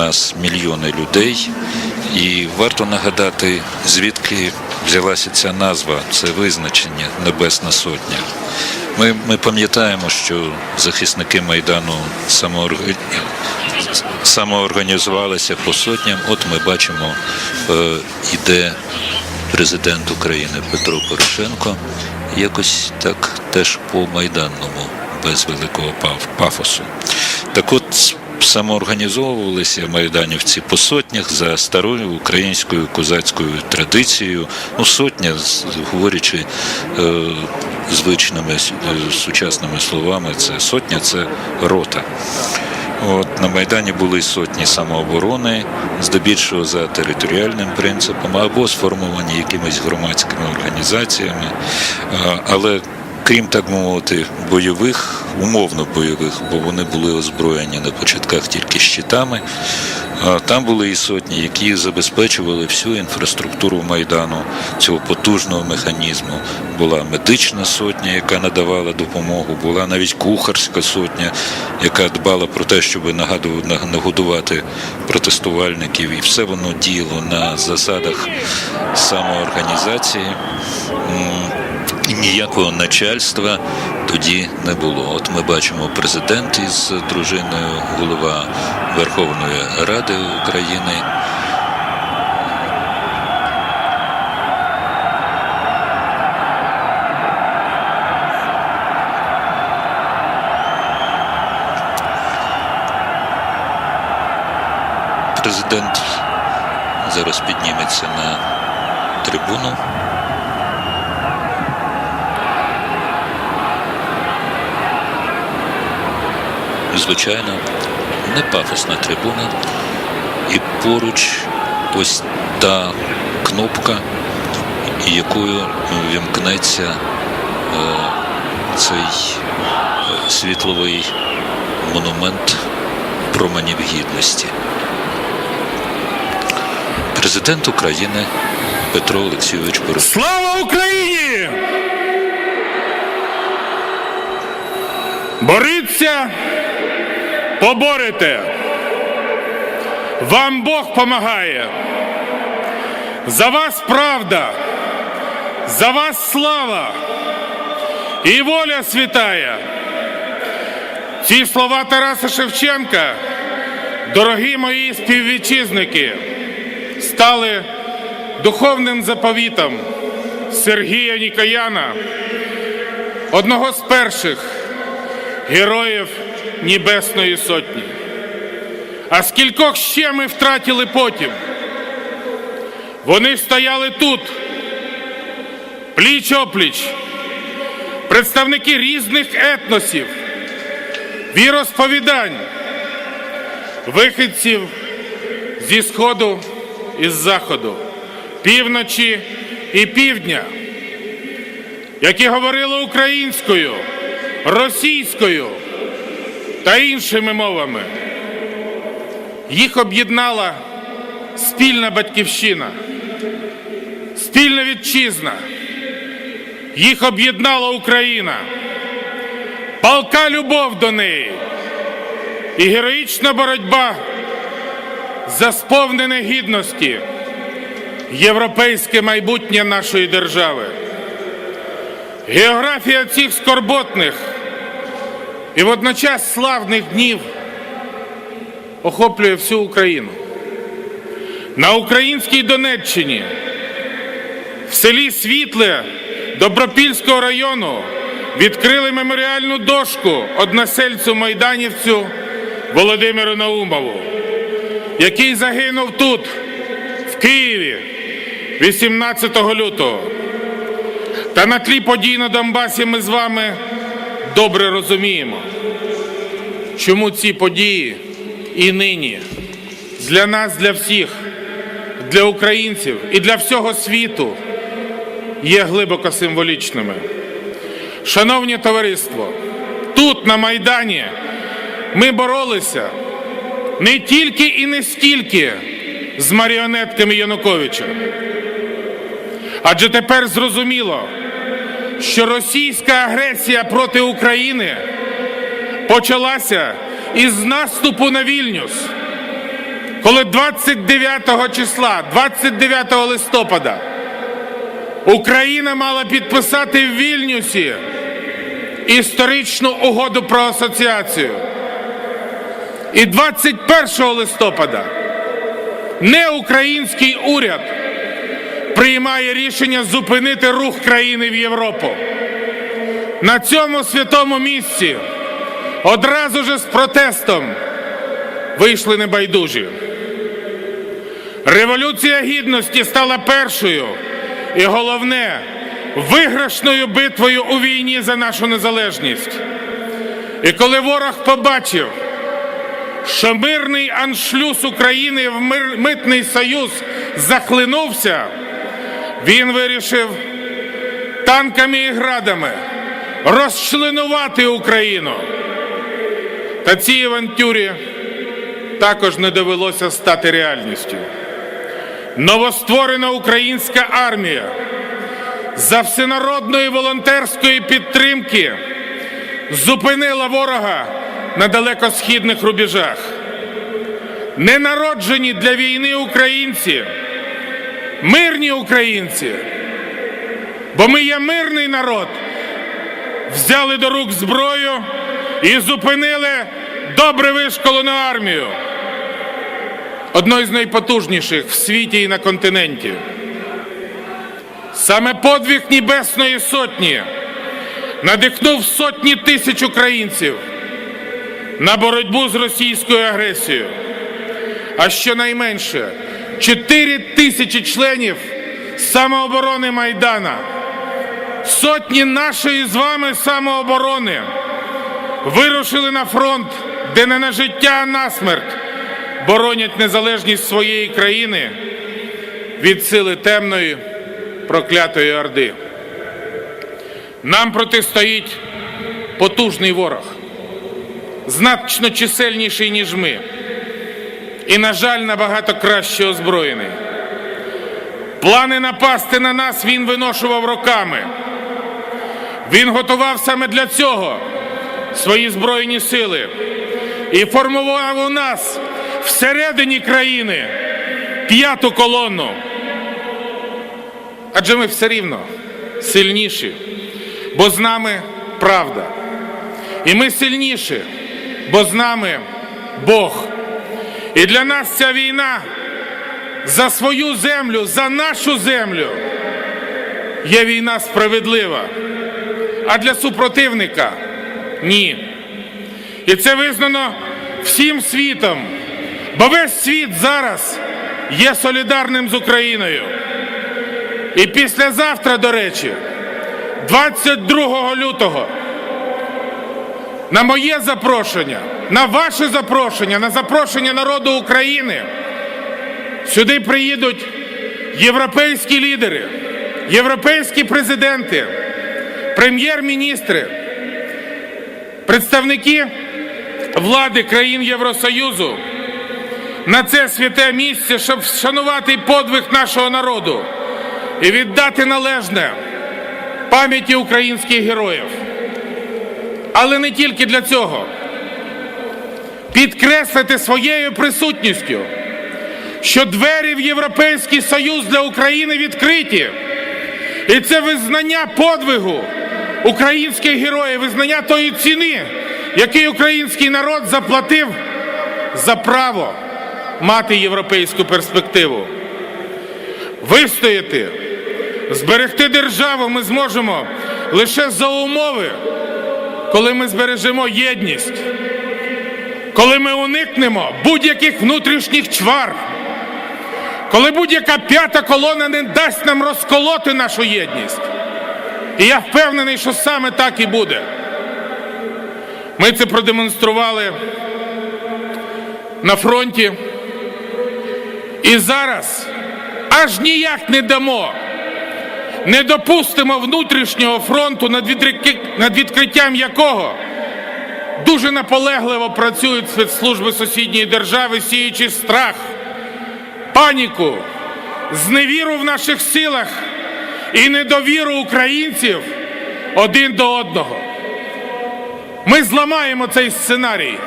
нас мільйони людей. І варто нагадати, звідки взялася ця назва, це визначення Небесна Сотня. Ми, ми пам'ятаємо, що захисники Майдану самоорг- самоорганізувалися по сотням. От ми бачимо, е, іде президент України Петро Порошенко. Якось так теж по майданному, без великого пафосу. Так от самоорганізовувалися майданівці по сотнях за старою українською козацькою традицією. Ну, сотня, говорячи е, звичними е, сучасними словами, це сотня це рота. От, на Майдані були сотні самооборони, здебільшого за територіальним принципом, або сформовані якимись громадськими організаціями. Але крім так мовити, бойових, умовно бойових, бо вони були озброєні на початках тільки щитами. Там були і сотні, які забезпечували всю інфраструктуру майдану цього потужного механізму. Була медична сотня, яка надавала допомогу, була навіть кухарська сотня, яка дбала про те, щоб нагодувати протестувальників, і все воно діяло на засадах самоорганізації. Ніякого начальства тоді не було. От ми бачимо президент із дружиною, голова Верховної Ради України. Президент зараз підніметься на трибуну. Звичайно, не пафосна трибуна, і поруч ось та кнопка, якою вімкнеться е, цей е, світловий монумент променів гідності. Президент України Петро Олексійович Порошенко. Слава Україні! Боріться, поборете. Вам Бог помагає. За вас правда, за вас слава і воля святая. Ці слова Тараса Шевченка, дорогі мої співвітчизники, стали духовним заповітом Сергія Нікояна, одного з перших героїв Небесної Сотні. А скількох ще ми втратили потім? Вони стояли тут, пліч опліч, представники різних етносів, віросповідань, вихідців зі сходу і з заходу, півночі і півдня, які говорили українською, російською та іншими мовами. Їх об'єднала спільна батьківщина, спільна вітчизна. Їх об'єднала Україна, палка любов до неї і героїчна боротьба за сповнене гідності європейське майбутнє нашої держави. Географія цих скорботних і водночас славних днів охоплює всю Україну. На українській Донеччині, в селі Світле Добропільського району відкрили меморіальну дошку односельцю майданівцю Володимиру Наумову, який загинув тут, в Києві, 18 лютого. Та на тлі подій на Донбасі ми з вами добре розуміємо, чому ці події і нині для нас, для всіх, для українців і для всього світу є глибоко символічними. Шановні товариство, тут, на Майдані, ми боролися не тільки і не стільки з маріонетками Януковича. Адже тепер зрозуміло, що російська агресія проти України почалася із наступу на Вільнюс. коли 29 числа, 29 листопада, Україна мала підписати в Вільнюсі історичну угоду про асоціацію. І 21 листопада не український уряд приймає рішення зупинити рух країни в Європу. На цьому святому місці одразу же з протестом вийшли небайдужі. Революція гідності стала першою і головне виграшною битвою у війні за нашу незалежність. І коли ворог побачив, що мирний аншлюз України в митний союз захлинувся, він вирішив танками і градами розчленувати Україну. Та цій авантюрі також не довелося стати реальністю. Новостворена українська армія за всенародної волонтерської підтримки зупинила ворога на далекосхідних рубежах. Ненароджені для війни українці, мирні українці, бо ми є мирний народ, взяли до рук зброю і зупинили добре вишколену армію, одну з найпотужніших в світі і на континенті. Саме подвиг Небесної Сотні надихнув сотні тисяч українців на боротьбу з російською агресією. А щонайменше 4 тисячі членів самооборони Майдана, сотні нашої з вами самооборони вирушили на фронт, де не на життя, а на смерть. Боронять незалежність своєї країни від сили темної проклятої Орди. Нам протистоїть потужний ворог, значно чисельніший, ніж ми, і, на жаль, набагато краще озброєний. Плани напасти на нас він виношував роками. Він готував саме для цього свої збройні сили і формував у нас всередині країни п'яту колону. Адже ми все рівно сильніші, бо з нами правда. І ми сильніші, бо з нами Бог. І для нас ця війна за свою землю, за нашу землю є війна справедлива. А для супротивника ні. І це визнано всім світом, бо весь світ зараз є солідарним з Україною. І післязавтра, до речі, 22 лютого, на моє запрошення, на ваше запрошення, на запрошення народу України, сюди приїдуть європейські лідери, європейські президенти, прем'єр-міністри, представники влади країн Євросоюзу на це святе місце, щоб вшанувати подвиг нашого народу і віддати належне пам'яті українських героїв. Але не тільки для цього. Підкреслити своєю присутністю, що двері в Європейський Союз для України відкриті. І це визнання подвигу українських героїв, визнання тої ціни, який український народ заплатив за право мати європейську перспективу. Вистояти, зберегти державу ми зможемо лише за умови, коли ми збережемо єдність, коли ми уникнемо будь-яких внутрішніх чвар, коли будь-яка п'ята колона не дасть нам розколоти нашу єдність. І я впевнений, що саме так і буде. Ми це продемонстрували на фронті. І зараз аж ніяк не дамо, не допустимо внутрішнього фронту, над, відкриттям якого дуже наполегливо працюють спецслужби сусідньої держави, сіючи страх, паніку, зневіру в наших силах і недовіру українців один до одного. Ми зламаємо цей сценарій.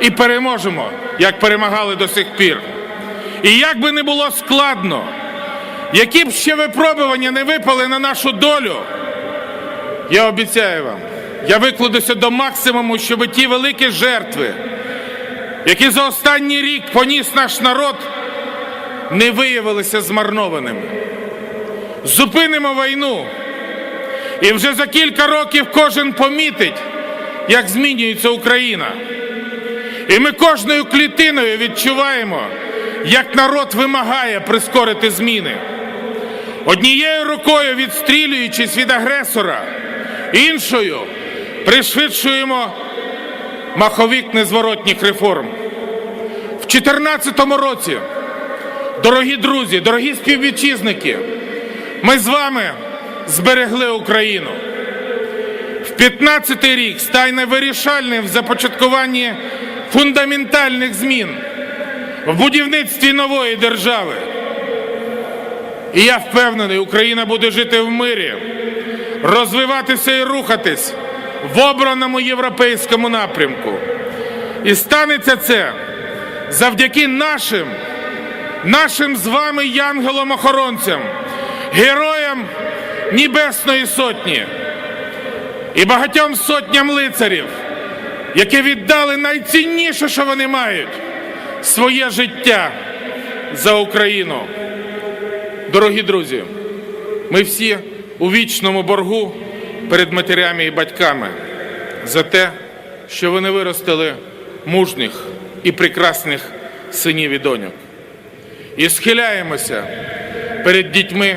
і переможемо, як перемагали до сих пір. І як би не було складно, які б ще випробування не випали на нашу долю, я обіцяю вам, я викладуся до максимуму, щоб ті великі жертви, які за останній рік поніс наш народ, не виявилися змарнованими. Зупинимо війну, і вже за кілька років кожен помітить, як змінюється Україна. І ми кожною клітиною відчуваємо, як народ вимагає прискорити зміни. Однією рукою відстрілюючись від агресора, іншою пришвидшуємо маховик незворотніх реформ. В 2014 році, дорогі друзі, дорогі співвітчизники, ми з вами зберегли Україну. В 15-й рік стане вирішальним в започаткуванні фундаментальних змін в будівництві нової держави. І я впевнений, Україна буде жити в мирі, розвиватися і рухатись в обраному європейському напрямку. І станеться це завдяки нашим, нашим з вами янголам-охоронцям, героям Небесної Сотні і багатьом сотням лицарів, які віддали найцінніше, що вони мають своє життя за Україну. Дорогі друзі, ми всі у вічному боргу перед матерями і батьками за те, що вони виростили мужніх і прекрасних синів і доньок. І схиляємося перед дітьми,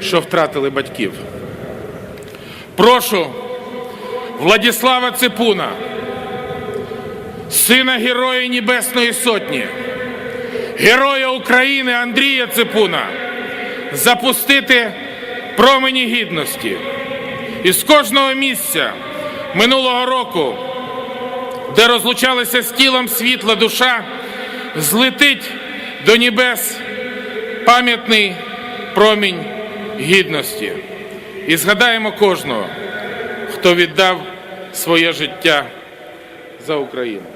що втратили батьків. Прошу Владислава Ципуна, сина Героя Небесної Сотні, Героя України Андрія Ципуна, запустити промені гідності. І з кожного місця минулого року, де розлучалися з тілом світла душа, злетить до небес пам'ятний промінь гідності. І згадаємо кожного, хто віддав своє життя за Україну.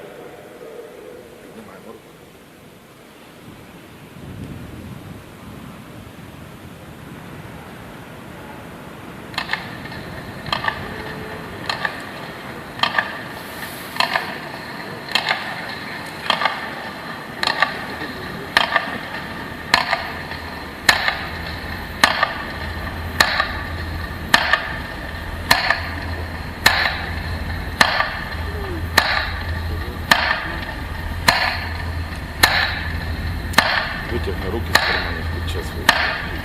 this week.